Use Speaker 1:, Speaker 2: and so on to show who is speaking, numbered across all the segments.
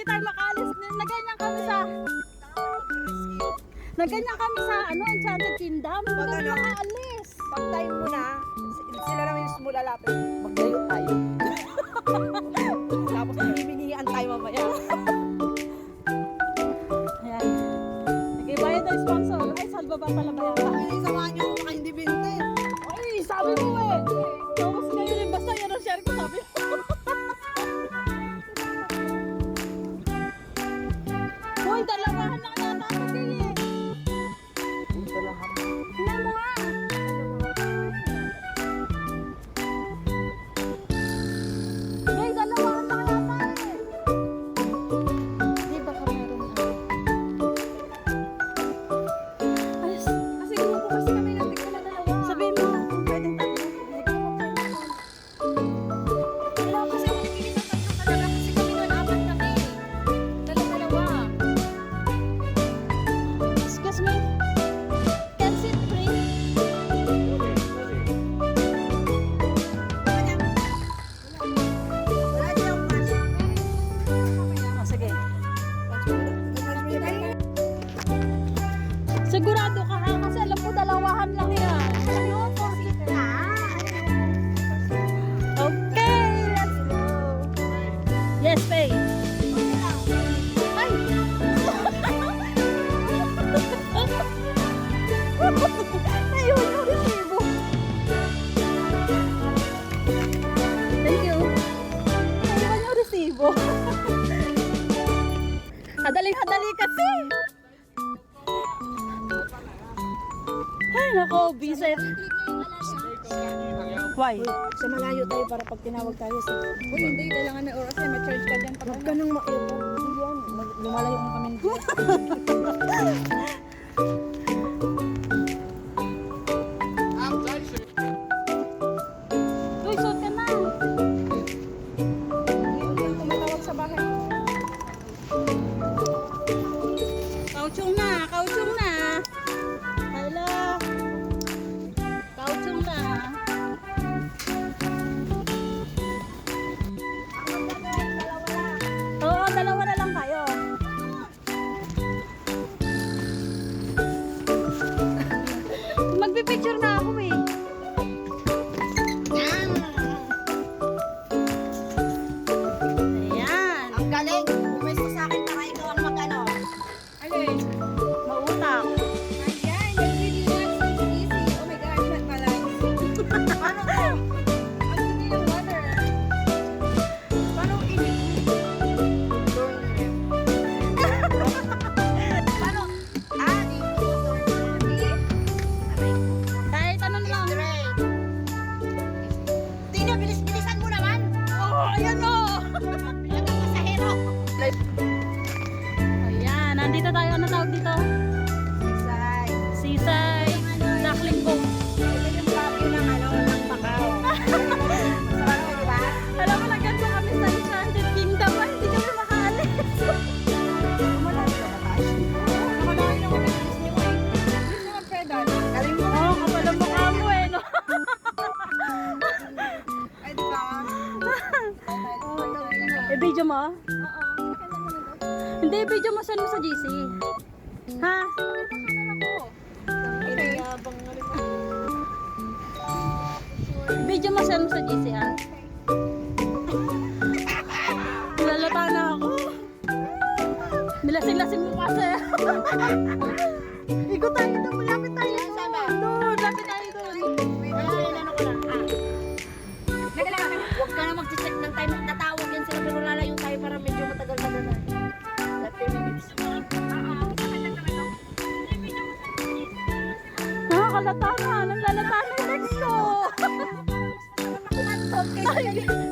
Speaker 1: hindi tayo makaalis. Naganyan kami sa... Naganyan kami sa ano, Enchanted Kingdom. Hindi
Speaker 2: Pag
Speaker 1: kami
Speaker 2: ano?
Speaker 1: makaalis.
Speaker 2: Pag time mo na, sila naman yung small lalapit. Maglayo tayo. Tapos hihingian tayo mamaya.
Speaker 1: Ayan. Nagkibayad tayo sponsor. Ay, salba ba pala ba yata? Hadali-hadali kasi. Ay, nako, bisit. Why?
Speaker 2: Sa malayo tayo para pag tinawag tayo sa... Uy, hindi. Kailangan na oras eh. Ma-charge ka dyan. Huwag ka nang. Mag- Lumalayo na kami.
Speaker 1: Nandito tayo. Ano tawag dito?
Speaker 2: Say.
Speaker 1: Sisay. Duckling Boat. Alam mo, nagkanto kami sa Enchanted Kingdom. Ay, hindi kami makaalis. Oo, kapal ang mukha mo eh, no?
Speaker 2: Ba?
Speaker 1: I-video mo? Hindi, i-video mo. Send mo sa GC. Ha?
Speaker 2: Nga rin.
Speaker 1: Video mo, send mo sa GC, ha? Nilalata na ako. Nilasing-lasing mo kasi. Ikot tayo doon. Malapit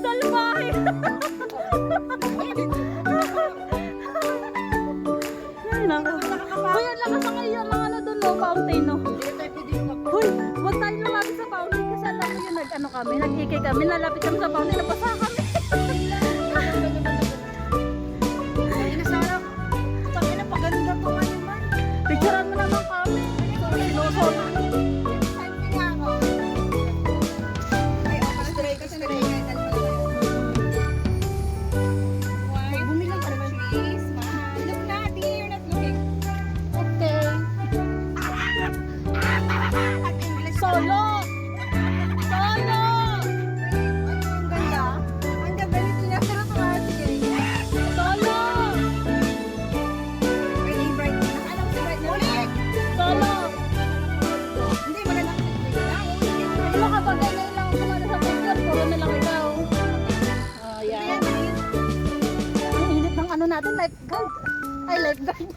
Speaker 1: salbahe. Ay, naku. Uy, ang lakas ang iyo mga ano doon, no, fountain, no. Uy, huwag tayo lumapit sa fountain kasi alam mo yun, nag-ano kami, nag-ikay kami, nalapit kami sa fountain, nabasa kami.
Speaker 2: Ay,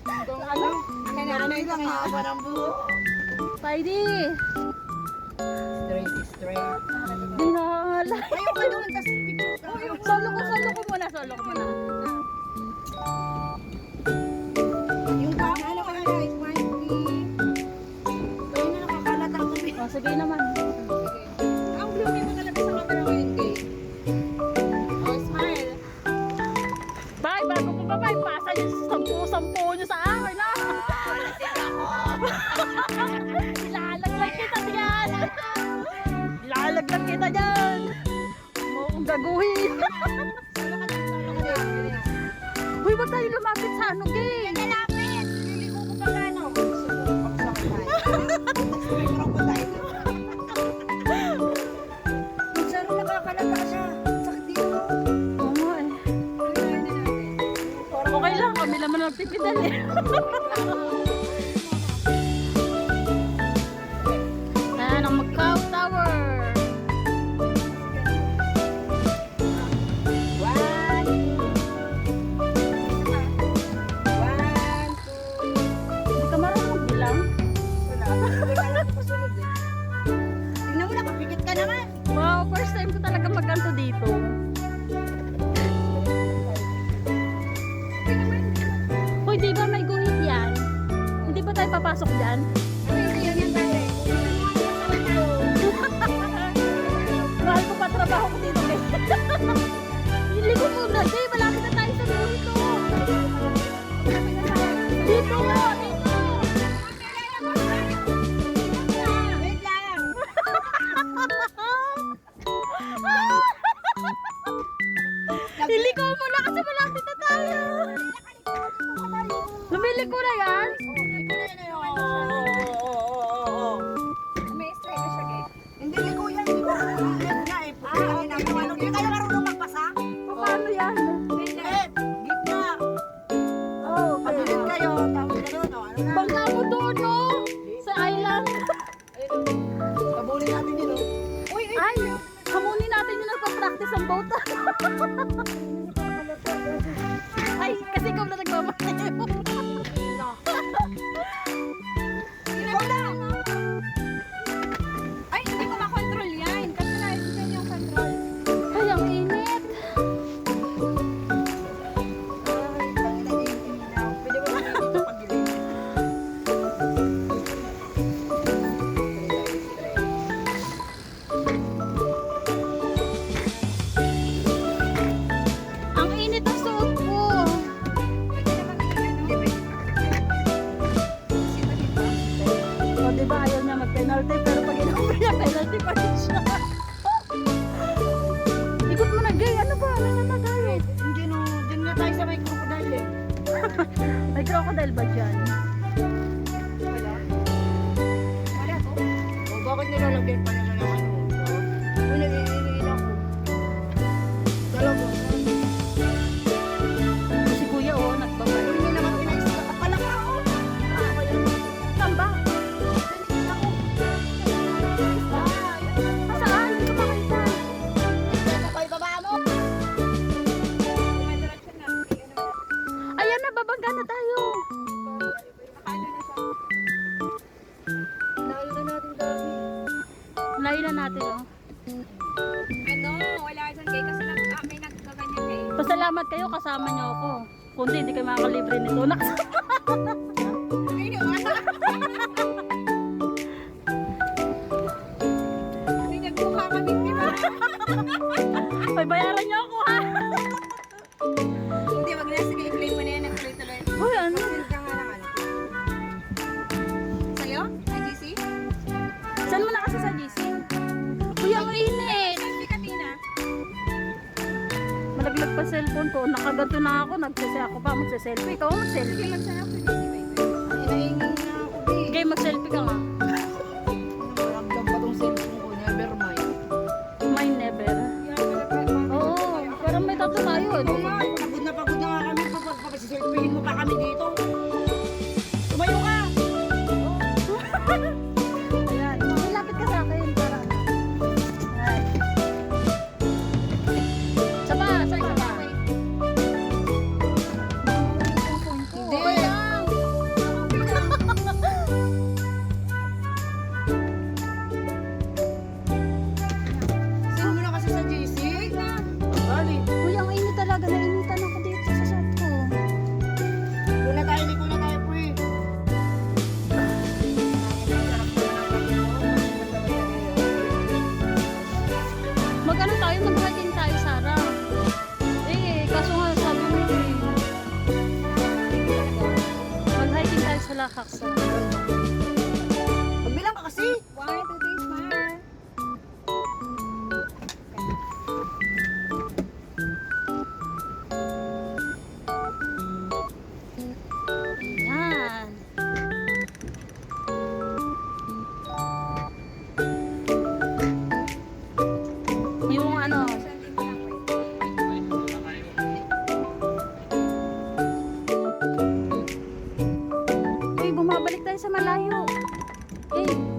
Speaker 1: Kung ano,
Speaker 2: kananay lang haba ng buho.
Speaker 1: Spidey!
Speaker 2: Straight, straight.
Speaker 1: Dinala.
Speaker 2: Ayoko doon, tas picture ka.
Speaker 1: Solo ko, solo ko muna, solo ko muna. Ha ha ha! tayo papasok dyan? Mahal ko pa trabaho ko dito guys. Hindi ko muna. Jay, malaki na tayo sa dito. Dito mo, dito.
Speaker 2: Wait lang. Hindi ko 帮 Patayin na natin,
Speaker 1: oh.
Speaker 2: Ano, wala dyan kayo kasi nag ah, may nagkaganyan kayo.
Speaker 1: Pasalamat kayo, kasama niyo ako. Kundi hindi kayo makakalibre nito. Nakasama. mag-selfie. Ikaw mag-selfie.
Speaker 2: Hindi mag-selfie. Inaingin na ako.
Speaker 1: Game, mag-selfie ka nga. Baka mabalik tayo sa malayo. Okay.